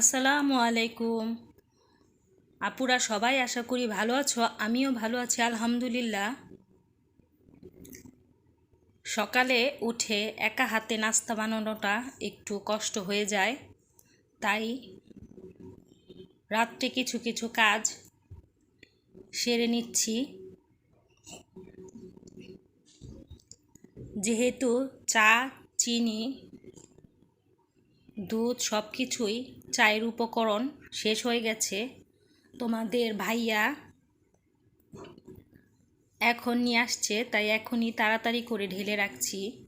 আসসালামু আলাইকুম। আপুরা সবাই আশা করি ভালো আছো, আমিও ভালো আছি, আলহামদুলিল্লাহ। সকালে উঠে একা হাতে নাস্তা বানানোটা একটু কষ্ট হয়ে যায়, তাই রাত্রে কিছু কিছু কাজ সেরে নিচ্ছি। যেহেতু চা, চিনি, দুধ সব কিছুই চায়ের উপকরণ শেষ হয়ে গেছে। তোমাদের ভাইয়া এখন নিয়ে আসছে, তাই এখনই তাড়াতাড়ি করে ঢেলে রাখছি।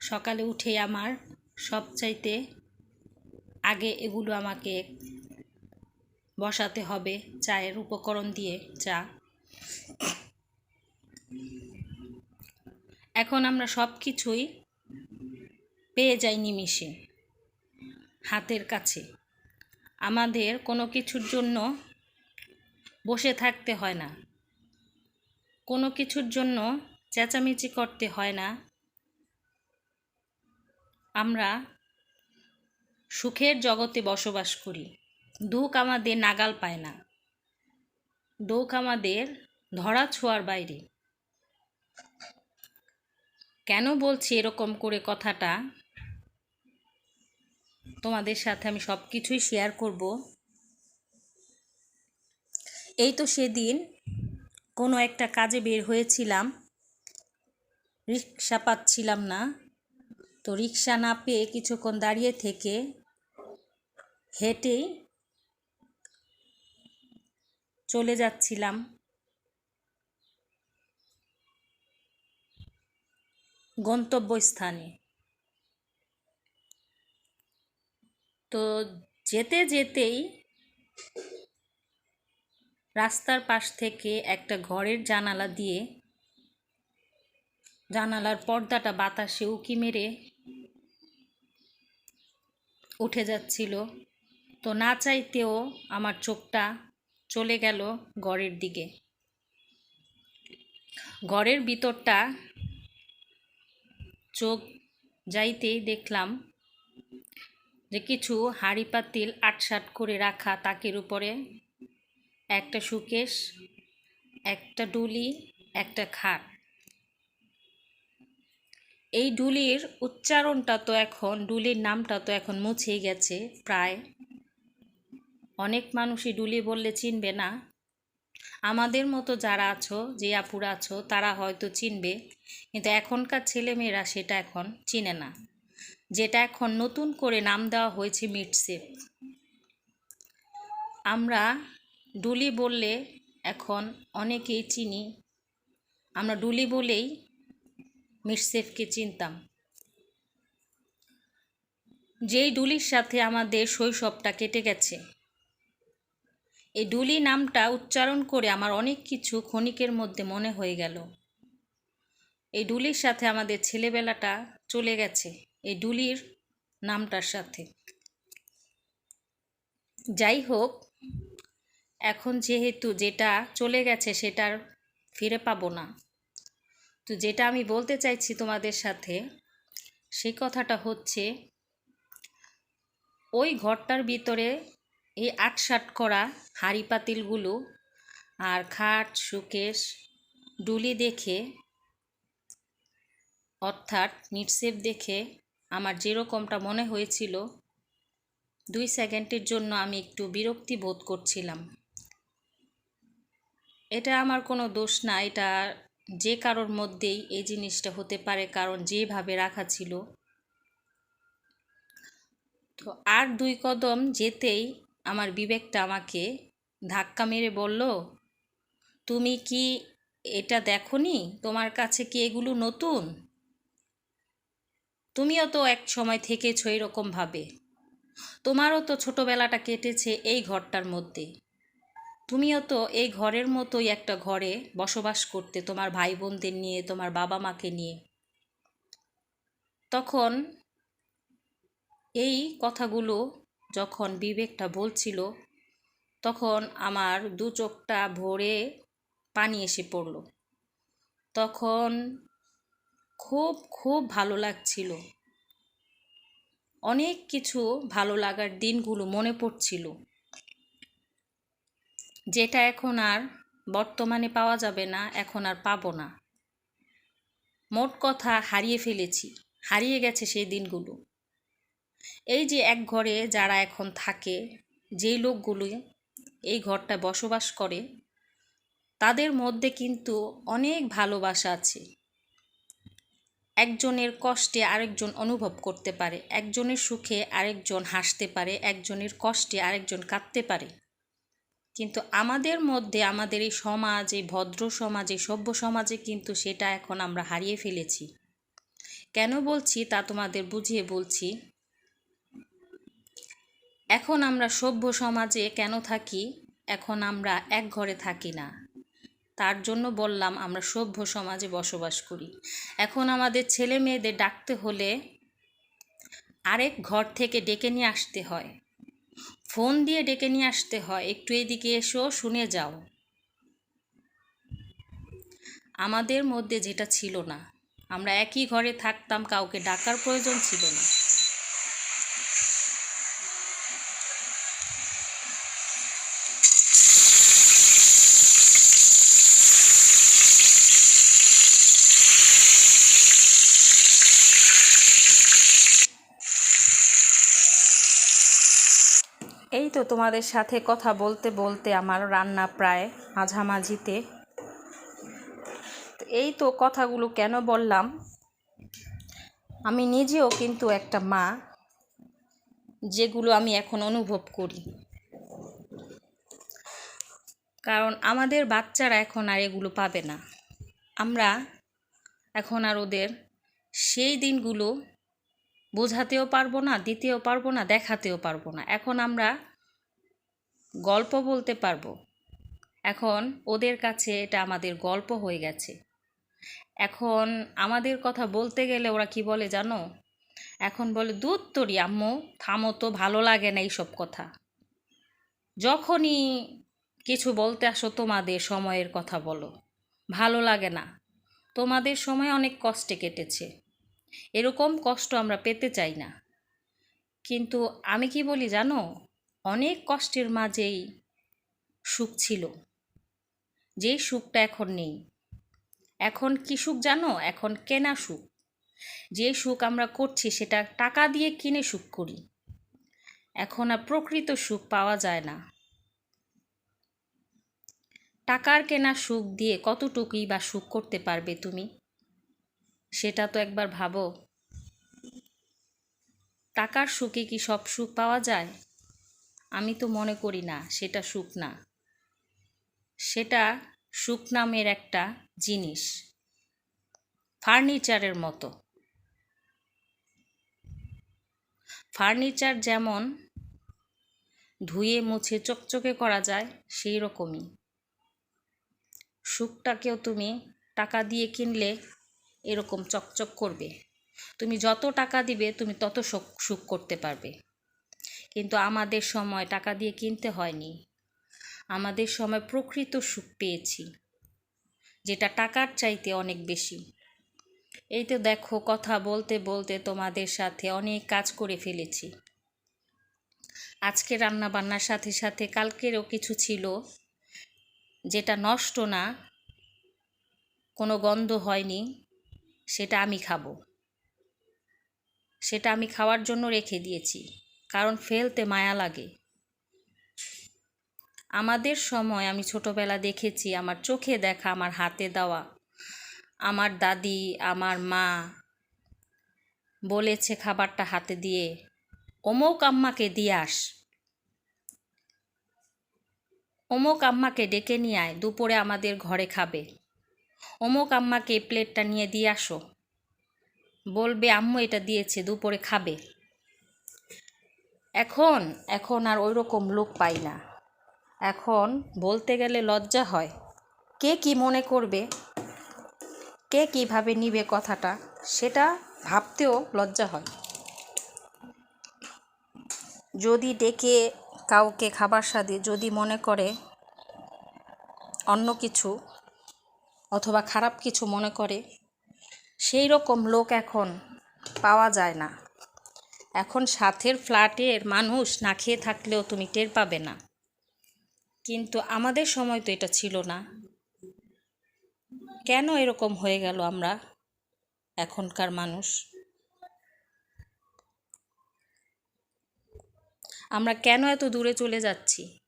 সকালে উঠে আমার সবচাইতে আগে এগুলো আমাকে বসাতে হবে চায়ের উপকরণ দিয়ে, চা। এখন আমরা সব কিছুই পেয়ে যাই নিমিষে। হাতের কাছে। আমাদের কোনো কিছুর জন্য বসে থাকতে হয় না। কোনো কিছুর জন্য চেঁচামেচি করতে হয় না। আমরা সুখের জগতে বসবাস করি। দুঃখ আমাদের নাগাল পায় না। দুঃখ আমাদের ধরা ছোঁয়ার বাইরে। কেন বলছি এরকম করে কথাটা? তোমাদের সাথে আমি সব কিছুই শেয়ার করব। এই তো সেদিন কোনো একটা কাজে বের হয়েছিলাম। রিক্সা পাচ্ছিলাম না। তো রিক্সা না পেয়ে কিছুক্ষণ দাঁড়িয়ে থেকে হেঁটেই চলে যাচ্ছিলাম। গন্তব্যস্থানে। তো যেতে যেতেই রাস্তার পাশ থেকে একটা ঘরের জানালা দিয়ে জানালার পর্দাটা বাতাসে উকি মেরে উঠে যাচ্ছিল। তো না চাইতেও আমার চোখটা চলে গেল ঘরের দিকে। ঘরের ভিতরটা চোখ যাইতেই দেখলাম যে কিছু হাঁড়ি পাতিল আটসাট করে রাখা তাকের উপরে। একটা সুকেশ, একটা ডুলি, একটা খাট। এই ডুলির উচ্চারণটা তো এখন, ডুলির নামটা তো এখন মুছেই গেছে প্রায়। অনেক মানুষই ডুলি বললে চিনবে না। আমাদের মতো যারা আছো, যে আপুরা আছো, তারা হয়তো চিনবে, কিন্তু এখনকার ছেলেমেয়েরা সেটা এখন চিনে না। যেটা এখন নতুন করে নাম দেওয়া হয়েছে মিটসেপ আমরা ডুলি বললে এখন অনেকেই চিনি। আমরা ডুলি বলেই মিটসেফকে চিনতাম। যেই ডুলির সাথে আমাদের শৈশবটা কেটে গেছে। এই ডুলি নামটা উচ্চারণ করে আমার অনেক কিছু ক্ষণিকের মধ্যে মনে হয়ে গেল। এই ডুলির সাথে আমাদের ছেলেবেলাটা চলে গেছে। এই ডুলির নামটার সাথে। যাই হোক এখন যেহেতু যেটা চলে গেছে সেটার ফিরে পাবো না, তো যেটা আমি বলতে চাইছি তোমাদের সাথে, সেই কথাটা হচ্ছে, ওই ঘরটার ভিতরে এই আটসাট করা হাঁড়ি পাতিলগুলো আর খাট, সুকেশ ডুলি দেখে, অর্থাৎ মিটসেপ দেখে আমার যেরকমটা মনে হয়েছিল, দুই সেকেন্ডের জন্য আমি একটু বিরক্তি বোধ করছিলাম। এটা আমার কোনো দোষ না, এটা যে কারোর মধ্যেই এই জিনিসটা হতে পারে, কারণ যেভাবে রাখা ছিল। তো আর দুই কদম যেতেই আমার বিবেকটা আমাকে ধাক্কা মেরে বলল, তুমি কি এটা দেখনি? তোমার কাছে কি এগুলো নতুন? তুমিও তো এক সময় থেকেছ এরকমভাবে তোমারও তো ছোটোবেলাটা কেটেছে এই ঘরটার মধ্যে। তুমিও তো এই ঘরের মতোই একটা ঘরে বসবাস করতে তোমার ভাই বোনদের নিয়ে, তোমার বাবা মাকে নিয়ে। তখন এই কথাগুলো যখন বিবেকটা বলছিল, তখন আমার দু চোখটা ভরে পানি এসে পড়ল। তখন খুব খুব ভালো লাগছিল। অনেক কিছু ভালো লাগার দিনগুলো মনে পড়ছিল। যেটা এখন আর বর্তমানে পাওয়া যাবে না, এখন আর পাবো না। মোট কথা হারিয়ে ফেলেছি, হারিয়ে গেছে সেই দিনগুলো। এই যে এক ঘরে যারা এখন থাকে, যেই লোকগুলো এই ঘরটা বসবাস করে, তাদের মধ্যে কিন্তু অনেক ভালোবাসা আছে। একজনের কষ্টে আরেকজন অনুভব করতে পারে, একজনের সুখে আরেকজন হাসতে পারে, একজনের কষ্টে আরেকজন কাঁদতে পারে। কিন্তু আমাদের মধ্যে, আমাদের এই সমাজ এই ভদ্র সমাজ, সভ্য সমাজে কিন্তু সেটা এখন আমরা হারিয়ে ফেলেছি। কেন বলছি তা তোমাদের বুঝিয়ে বলছি। এখন আমরা সভ্য সমাজে কেন থাকি? এখন আমরা এক ঘরে থাকি না। তার জন্য বললাম, আমরা সভ্য সমাজে বসবাস করি। এখন আমাদের ছেলে মেয়েদের ডাকতে হলে আরেক ঘর থেকে ডেকে নিয়ে আসতে হয়। ফোন দিয়ে ডেকে নিয়ে আসতে হয়। একটু এদিকে এসো, শুনে যাও। আমাদের মধ্যে যেটা ছিল না। আমরা একই ঘরে থাকতাম, কাউকে ডাকার প্রয়োজন ছিল না। এই তো তোমাদের সাথে কথা বলতে বলতে আমার রান্না প্রায় মাঝামাঝিতে। এই তো কথাগুলো কেন বললাম? আমি নিজেও কিন্তু একটা মা, যেগুলো আমি এখন অনুভব করি। কারণ আমাদের বাচ্চারা এখন আর এগুলো পাবে না। আমরা এখন আর ওদের সেই দিনগুলো বোঝাতেও পারব না, দিতেও পারব না, দেখাতেও পারব না। এখন আমরা গল্প বলতে পারব। এখন ওদের কাছে এটা আমাদের গল্প হয়ে গেছে। এখন আমাদের কথা বলতে গেলে ওরা কি বলে জানো? এখন বলে, দুধ তরি আম্মু, থামো তো, ভালো লাগে না এইসব কথা। যখনই কিছু বলতে আসো, তোমাদের সময়ের কথা বলো। ভালো লাগে না। তোমাদের সময় অনেক কষ্টে কেটেছে। এরকম কষ্ট আমরা পেতে চাই না। কিন্তু আমি কি বলি জানো? অনেক কষ্টের মাঝেই সুখ ছিল। যেই সুখটা এখন নেই। এখন কি সুখ জানো? এখন কেনা সুখ। যে সুখ আমরা করছি সেটা টাকা দিয়ে কিনে সুখ করি। এখন আর প্রকৃত সুখ পাওয়া যায় না। টাকার কেনা সুখ দিয়ে কতটুকুই বা সুখ করতে পারবে তুমি? সেটা তো একবার ভাবো। টাকার সুখে কি সব সুখ পাওয়া যায়? আমি তো মনে করি না, সেটা সুখ না। সেটা সুখ নামের একটা জিনিস। ফার্নিচারের মতো। ফার্নিচার যেমন ধুয়ে মুছে চকচকে করা যায় সেই রকমই সুখটাকেও তুমি টাকা দিয়ে কিনলে এরকম চকচক করবে। তুমি যত টাকা দিবে, তুমি তত সুখ করতে পারবে। কিন্তু আমাদের সময় টাকা দিয়ে কিনতে হয়নি। আমাদের সময় প্রকৃত সুখ পেয়েছি, যেটা টাকার চাইতে অনেক বেশি। এই তো দেখো, কথা বলতে বলতে তোমাদের সাথে অনেক কাজ করে ফেলেছি। আজকে রান্না বান্নার সাথে সাথে কালকেরও কিছু ছিল, যেটা নষ্ট না, কোনো গন্ধ হয়নি। সেটা আমি খাব। সেটা আমি খাওয়ার জন্য রেখে দিয়েছি, কারণ ফেলতে মায়া লাগে। আমাদের সময় আমি ছোটবেলা দেখেছি, আমার চোখে দেখা, আমার হাতে দেওয়া। আমার দাদি, আমার মা বলেছে, খাবারটা হাতে দিয়ে অমুক আম্মাকে দিয়ে আস। অমুক আম্মাকে ডেকে নিয়ে আয়, দুপুরে আমাদের ঘরে খাবে। অমুক আম্মাকে প্লেটটা নিয়ে দিয়ে আসো। বলবে, আম্মু এটা দিয়েছে, দুপুরে খাবে। এখন এখন আর ওই রকম লোক পাই না। এখন বলতে গেলে লজ্জা হয়। কে কি মনে করবে? কে কীভাবে নিবে কথাটা? সেটা ভাবতেও লজ্জা হয়। যদি ডেকে কাউকে খাবার স্বাদে যদি মনে করে অন্য কিছু অথবা খারাপ কিছু মনে করে সেই রকম লোক এখন পাওয়া যায় না। এখন সাথের ফ্ল্যাটের মানুষ না খেয়ে থাকলেও তুমি টের পাবে না। কিন্তু আমাদের সময় তো এটা ছিল না। কেন এরকম হয়ে গেল আমরা, এখনকার মানুষ? আমরা কেন এত দূরে চলে যাচ্ছি?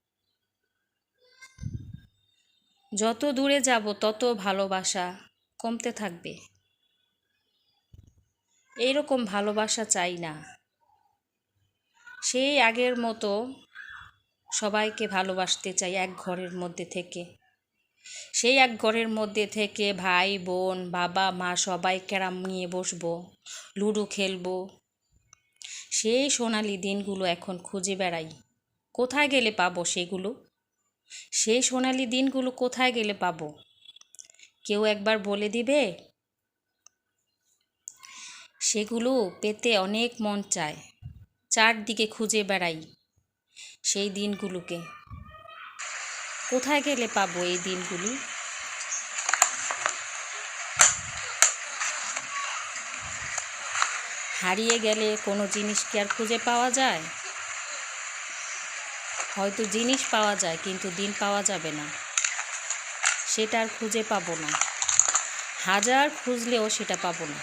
যত দূরে যাব, তত ভালোবাসা কমতে থাকবে। এইরকম ভালোবাসা চাই না। সেই আগের মতো সবাইকে ভালোবাসতে চাই এক ঘরের মধ্যে থেকে। সেই এক ঘরের মধ্যে থেকে ভাই, বোন, বাবা, মা সবাই ক্যারাম নিয়ে বসবো, লুডো খেলব। সেই সোনালি দিনগুলো এখন খুঁজে বেড়াই। কোথায় গেলে পাবো সেগুলো? সেই সোনালি দিনগুলো কোথায় গেলে পাবো? কেউ একবার বলে দিবে? সেগুলো পেতে অনেক মন চায়। চারদিকে খুঁজে বেড়াই সেই দিনগুলোকে। কোথায় গেলে পাবো এই দিনগুলি? হারিয়ে গেলে কোনো জিনিস কি আর খুঁজে পাওয়া যায়? হয়তো জিনিস পাওয়া যায়, কিন্তু দিন পাওয়া যাবে না। সেটা আর খুঁজে পাবো না। হাজার খুঁজলেও সেটা পাবো না।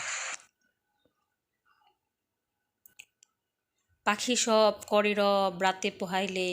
পাখি সব করে রব, রাতে পোহাইলে